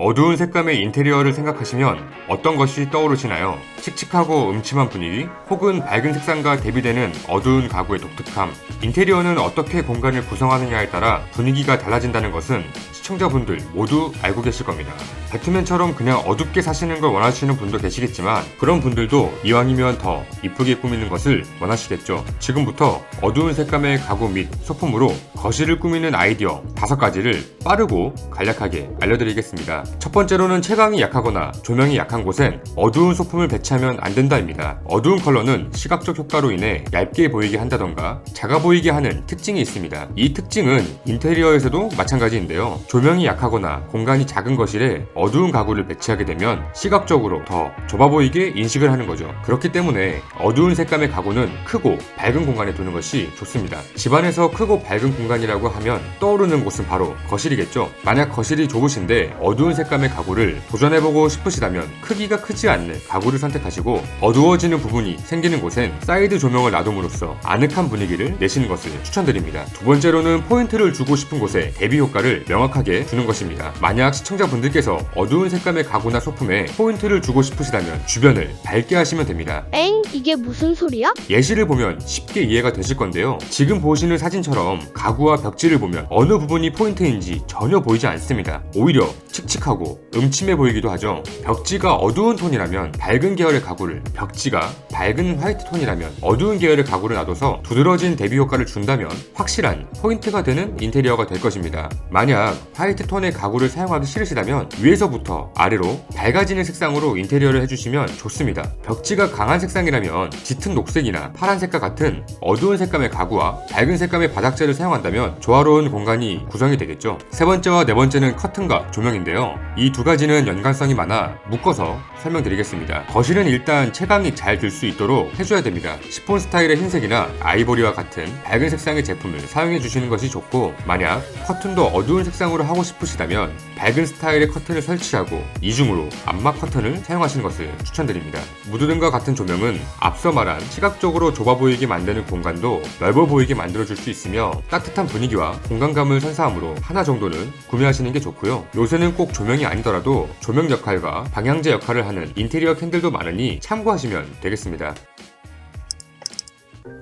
어두운 색감의 인테리어를 생각하시면 어떤 것이 떠오르시나요? 칙칙하고 음침한 분위기, 혹은 밝은 색상과 대비되는 어두운 가구의 독특함. 인테리어는 어떻게 공간을 구성하느냐에 따라 분위기가 달라진다는 것은 시청자분들 모두 알고 계실 겁니다. 배트맨처럼 그냥 어둡게 사시는 걸 원하시는 분도 계시겠지만 그런 분들도 이왕이면 더 이쁘게 꾸미는 것을 원하시겠죠. 지금부터 어두운 색감의 가구 및 소품으로 거실을 꾸미는 아이디어 다섯 가지를 빠르고 간략하게 알려드리겠습니다. 첫 번째로는 채광이 약하거나 조명이 약한 곳엔 어두운 소품을 배치하면 안 된다입니다. 어두운 컬러는 시각적 효과로 인해 얇게 보이게 한다던가 작아 보이게 하는 특징이 있습니다. 이 특징은 인테리어에서도 마찬가지인데요. 조명이 약하거나 공간이 작은 거실에 어두운 가구를 배치하게 되면 시각적으로 더 좁아 보이게 인식을 하는 거죠. 그렇기 때문에 어두운 색감의 가구는 크고 밝은 공간에 두는 것이 좋습니다. 집안에서 크고 밝은 공간이라고 하면 떠오르는 곳은 바로 거실이겠죠. 만약 거실이 좁으신데 어두운 색감의 가구를 도전해보고 싶으시다면 크기가 크지 않는 가구를 선택하시고 어두워지는 부분이 생기는 곳엔 사이드 조명을 놔둠으로써 아늑한 분위기를 내시는 것을 추천드립니다. 두 번째로는 포인트를 주고 싶은 곳에 대비 효과를 명확하게 주는 것입니다. 만약 시청자분들께서 어두운 색감의 가구나 소품에 포인트를 주고 싶으시다면 주변을 밝게 하시면 됩니다. 엥? 이게 무슨 소리야? 예시를 보면 쉽게 이해가 되실 건데요. 지금 보시는 사진처럼 가구와 벽지를 보면 어느 부분이 포인트인지 전혀 보이지 않습니다. 오히려 칙칙 하고 음침해 보이기도 하죠. 벽지가 어두운 톤이라면 밝은 계열의 가구를, 벽지가 밝은 화이트 톤이라면 어두운 계열의 가구를 놔둬서 두드러진 대비 효과를 준다면 확실한 포인트가 되는 인테리어가 될 것입니다. 만약 화이트 톤의 가구를 사용하기 싫으시다면 위에서부터 아래로 밝아지는 색상으로 인테리어를 해주시면 좋습니다. 벽지가 강한 색상이라면 짙은 녹색이나 파란색과 같은 어두운 색감의 가구와 밝은 색감의 바닥재를 사용한다면 조화로운 공간이 구성이 되겠죠. 세 번째와 네 번째는 커튼과 조명인데요. 이 두 가지는 연관성이 많아 묶어서 설명드리겠습니다. 거실은 일단 채광이 잘 들 수 있도록 해줘야 됩니다. 시폰 스타일의 흰색이나 아이보리와 같은 밝은 색상의 제품을 사용해 주시는 것이 좋고 만약 커튼도 어두운 색상으로 하고 싶으시다면 밝은 스타일의 커튼을 설치하고 이중으로 암막 커튼을 사용하시는 것을 추천드립니다. 무드등과 같은 조명은 앞서 말한 시각적으로 좁아 보이게 만드는 공간도 넓어 보이게 만들어줄 수 있으며 따뜻한 분위기와 공간감을 선사하므로 하나 정도는 구매하시는 게 좋고요. 요새는 꼭 조명이 아니더라도 조명 역할과 방향제 역할을 하는 인테리어 캔들도 많으니 참고하시면 되겠습니다.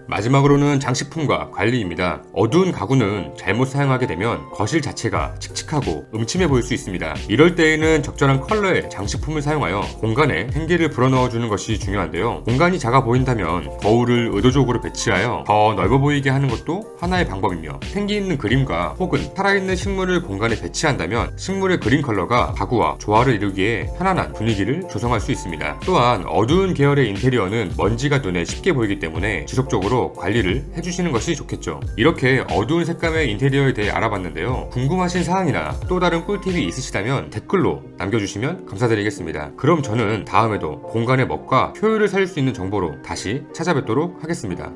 마지막으로는 장식품과 관리입니다. 어두운 가구는 잘못 사용하게 되면 거실 자체가 칙칙하고 음침해 보일 수 있습니다. 이럴 때에는 적절한 컬러의 장식품을 사용하여 공간에 생기를 불어넣어 주는 것이 중요한데요. 공간이 작아 보인다면 거울을 의도적으로 배치하여 더 넓어 보이게 하는 것도 하나의 방법이며 생기 있는 그림과 혹은 살아있는 식물을 공간에 배치한다면 식물의 그린 컬러가 가구와 조화를 이루기에 편안한 분위기를 조성할 수 있습니다. 또한 어두운 계열의 인테리어는 먼지가 눈에 쉽게 보이기 때문에 지속적으로 관리를 해주시는 것이 좋겠죠. 이렇게 어두운 색감의 인테리어에 대해 알아봤는데요. 궁금하신 사항이나 또 다른 꿀팁이 있으시다면 댓글로 남겨주시면 감사드리겠습니다. 그럼 저는 다음에도 공간의 멋과 효율을 살릴 수 있는 정보로 다시 찾아뵙도록 하겠습니다.